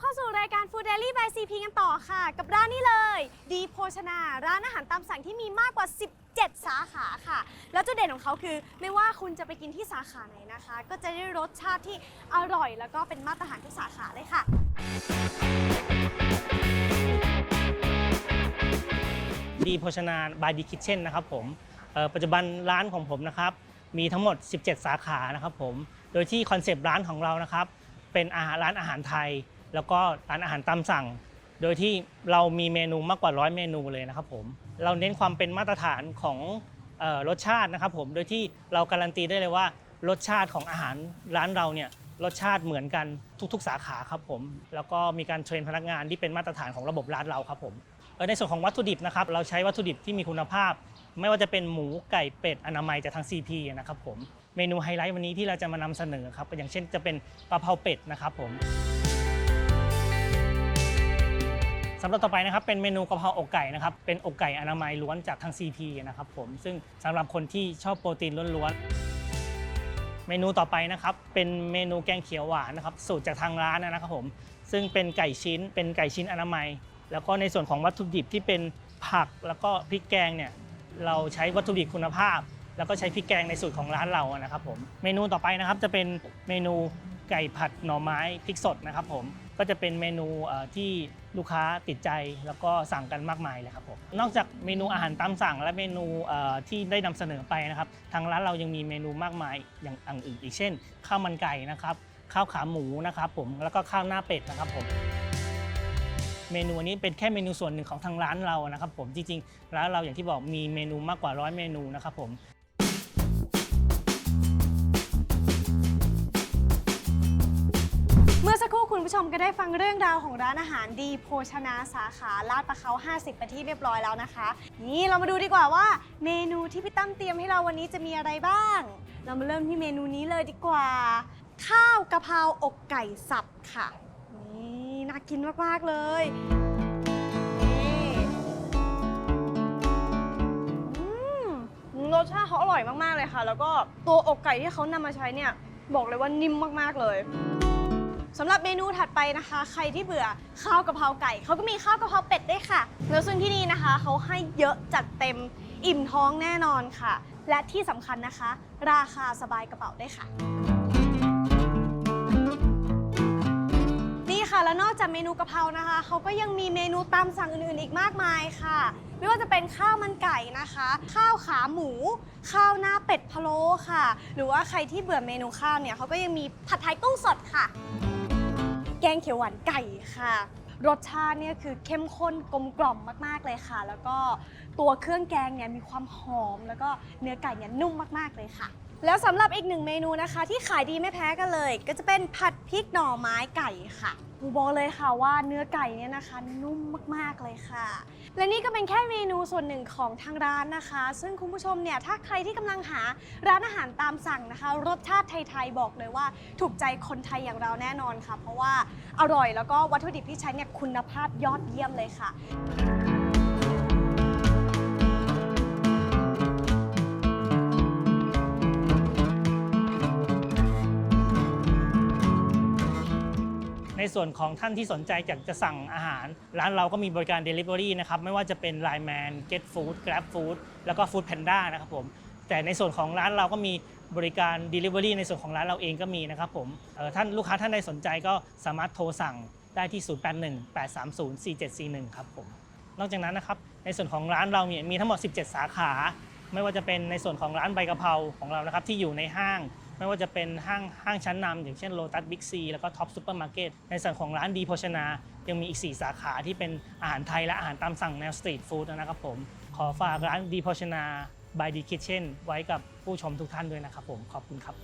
เข้าสู่รายการ Food Daily by CP กันต่อค่ะ กับร้านนี้เลย ดีโภชนา ร้านอาหารตามสั่งที่มีมากกว่า 17 สาขาค่ะ แล้วจุดเด่นของเขาคือ ไม่ว่าคุณจะไปกินที่สาขาไหนนะคะ ก็จะได้รสชาติที่อร่อย แล้วก็เป็นมาตรฐานทุกสาขาเลยค่ะ ดีโภชนาบายดีคิทเช่นนะครับผมเอ่อปัจจุบันร้านของผมนะครับ มีทั้งหมด 17 สาขานะครับผม โดยที่คอนเซปต์ร้านของเรานะครับ เป็นอาหารร้านอาหารไทย แล้วก็ร้านอาหารตามสั่ง โดยที่เรามีเมนูมากกว่าร้อยเมนูเลยนะครับผม เราเน้นความเป็นมาตรฐานของรสชาตินะครับผม โดยที่เราการันตีได้เลยว่ารสชาติของอาหารร้านเราเนี่ยรสชาติเหมือนกันทุก ๆ สาขาครับผม แล้วก็มีการเทรนพนักงานที่เป็นมาตรฐานของระบบร้านเราครับผมในส่วนของวัตถุดิบนะครับเราใช้วัตถุดิบที่มีคุณภาพ ไม่ว่าจะเป็นหมูไก่เป็ดอนามัยจากทาง CP นะครับผมเมนูไฮไลท์วันนี้ที่เราจะมานำเสนอครับอย่างเช่นจะเป็นกะเพราเป็ดนะครับผม สำหรับต่อไปนะครับเป็นเมนูกะเพราอกไก่นะครับเป็นอกไก่อนามัยล้วนจากทาง CP นะครับผมซึ่งสำหรับคนที่ชอบโปรตีนล้วนๆเมนูต่อไปนะครับเป็นเมนูแกงเขียวหวานนะครับสูตรจากทางร้านนะครับผมซึ่งเป็นไก่ชิ้น เป็นไก่ชิ้นอนามัย แล้วก็ในส่วนของวัตถุดิบที่เป็นผักแล้วก็พริกแกงเนี่ยเราใช้วัตถุดิบคุณภาพ แล้วก็ใช้พริกแกงในสูตรของร้านเรานะครับผมเมนูต่อไปนะครับจะเป็นเมนูไก่ผัดหน่อไม้พริกสดนะครับผม ก็จะเป็นเมนูที่ลูกค้าติดใจแล้วก็สั่งกันมากมายเลยครับผมนอกจากเมนูอาหารตามสั่ง และเมนูที่ได้นำเสนอไปนะครับ ทางร้านเรายังมีเมนูมากมายอย่างอื่นอีกเช่น ข้าวมันไก่นะครับ ข้าวขาหมูนะครับผมแล้วก็ข้าวหน้าเป็ดนะครับผมเมนูนี้เป็นแค่เมนูส่วนหนึ่งของทางร้านเรานะครับผมจริงๆร้านเราอย่างที่บอกมีเมนูมากกว่าร้อยเมนูนะครับผม ผู้ชมก็ได้ฟังเรื่องราวของร้านอาหารดีโภชนาสาขาลาดประเขา 50ไปนที่เรียบร้อยแล้วนะคะ นี่เรามาดูดีกว่าว่า เมนูที่พี่ตั้มเตรียมให้เราวันนี้จะมีอะไรบ้าง เรามาเริ่มที่เมนูนี้เลยดีกว่า ข้าวกะเพราอกไก่สับค่ะ นี่น่ากินมากๆเลยนี่รสชาติเขาอร่อยมากๆเลยค่ะ แล้วก็ตัวอกไก่ที่เขานำมาใช้เนี่ย บอกเลยว่านิ่มมากๆเลย สำหรับเมนูถัดไปนะคะ ใครที่เบื่อข้าวกะเพราไก่เขาก็มีข้าวกะเพราเป็ดด้วยค่ะแล้วซึ่งที่นี่นะคะเขาให้เยอะจัดเต็มอิ่มท้องแน่นอนค่ะ และที่สำคัญนะคะ ราคาสบายกระเป๋าได้ค่ะ นี่ค่ะแล้วนอกจากเมนูกะเพรานะคะเขาก็ยังมีเมนูตามสั่งอื่นๆอีกมากมายค่ะ ไม่ว่าจะเป็นข้าวมันไก่นะคะ ข้าวขาหมู ข้าวหน้าเป็ดพะโล้ค่ะ หรือว่าใครที่เบื่อเมนูข้าวเนี่ยเขาก็ยังมีผัดไทยกุ้งสดค่ะ แกงเขียวหวานไก่ค่ะ รสชาติเนี่ยคือเข้มข้นกลมกล่อมมากๆเลยค่ะ แล้วก็ตัวเครื่องแกงเนี่ยมีความหอม แล้วก็เนื้อไก่เนี่ยนุ่มมากๆเลยค่ะ แล้วสำหรับอีกหนึ่งเมนูนะคะ ที่ขายดีไม่แพ้กันเลย ก็จะเป็นผัดพริกหน่อไม้ไก่ค่ะหนูบอกเลยค่ะว่าเนื้อไก่เนี่ยนะคะ นุ่มมากๆเลยค่ะ และนี่ก็เป็นแค่เมนูส่วนหนึ่งของทางร้านนะคะ ซึ่งคุณผู้ชมเนี่ยถ้าใครที่กำลังหาร้านอาหารตามสั่งนะคะ รสชาติไทยๆบอกเลยว่า ถูกใจคนไทยอย่างเราแน่นอนค่ะ เพราะว่าอร่อยแล้วก็วัตถุดิบที่ใช้เนี่ยคุณภาพยอดเยี่ยมเลยค่ะ ส่วนของท่านที่สนใจอยากจะสั่งอาหาร ร้านเราก็มีบริการ Delivery นะครับไม่ว่าจะเป็น Line Man Get Food Grab Food แล้วก็ Food Panda นะครับผมแต่ในส่วนของร้านเราก็มีบริการ Delivery ในส่วนของร้านเราเองก็มีนะครับผมท่านลูกค้าท่านใดสนใจก็สามารถโทรสั่งได้ที่ 0818304741 ครับผม นอกจากนั้นนะครับ ในส่วนของร้านเราเนี่ยมีทั้งหมด 17 สาขา ไม่ว่าจะเป็นในส่วนของร้านใบกะเพราของเรานะครับที่อยู่ในห้าง ไม่ว่าจะเป็นห้างห้างชั้นนำอย่างเช่นโลตัสบิ๊กซีแล้วก็ท็อปซูเปอร์มาร์เก็ตในส่วนของร้านดีโภชนา ยังมีอีก 4 สาขาที่เป็นอาหารไทยและอาหารตามสั่งแนวสตรีทฟู้ดนะครับผม ขอฝากร้านดีโภชนา by the kitchen ไว้กับผู้ชมทุกท่านด้วยนะครับผมขอบคุณครับ